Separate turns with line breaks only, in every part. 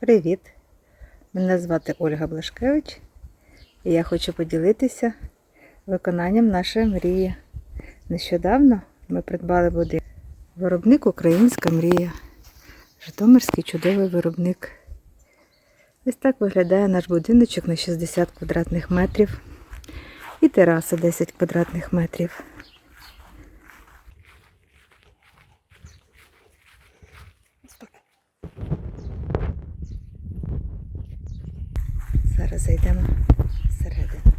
Привіт! Мене звати Ольга Блашкевич і я хочу поділитися виконанням нашої мрії. Нещодавно ми придбали будинок. Виробник Українська мрія. Житомирський чудовий виробник. Ось так виглядає наш будиночок на 60 квадратних метрів і тераса 10 квадратних метрів. Зараз зайдемо всередину.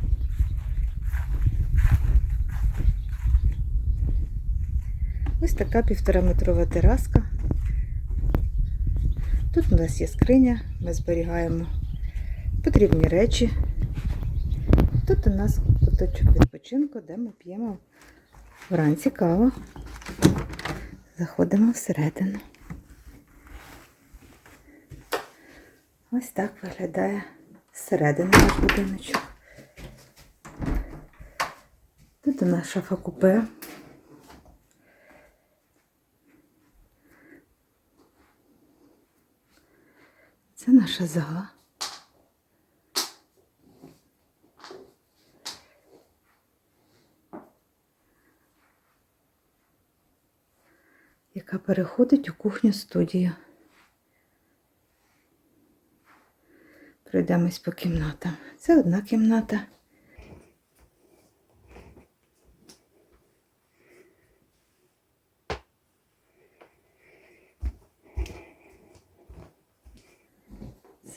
Ось така півтораметрова тераска. Тут у нас є скриня, ми зберігаємо потрібні речі. Тут у нас куточок відпочинку, де ми п'ємо вранці каву. Заходимо всередину. Ось так виглядає зсередини наш будиночок. Тут у нас шафа купе. Це наша зала. яка переходить у кухню студію. Пройдемось по кімнатам. Це одна кімната.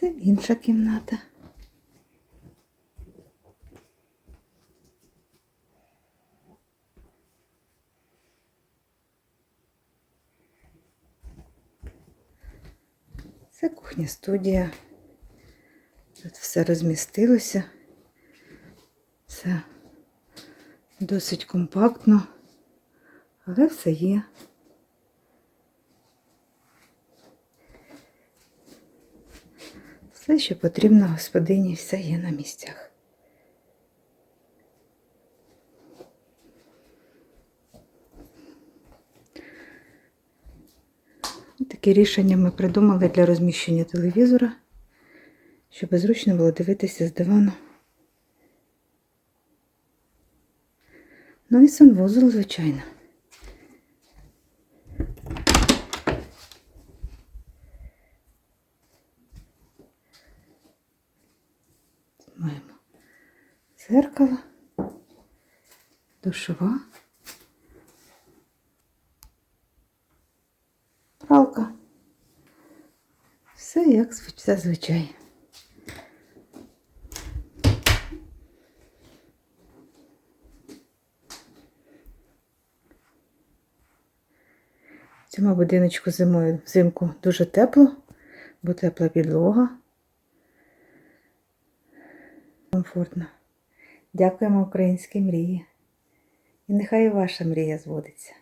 Це інша кімната. Це кухня студія. Тут все розмістилося. Це досить компактно, але все є. Все, що потрібно господині, все є на місцях. Таке рішення ми придумали для розміщення телевізора, щоб зручно було дивитися з дивану. Ну і санвузол, звичайно. Маємо зеркало, душова, пралка. Все як звич- зазвичай. Цьому будиночку зимою взимку дуже тепло, бо тепла підлога. Комфортно. Дякуємо українській мрії. І нехай і ваша мрія зводиться.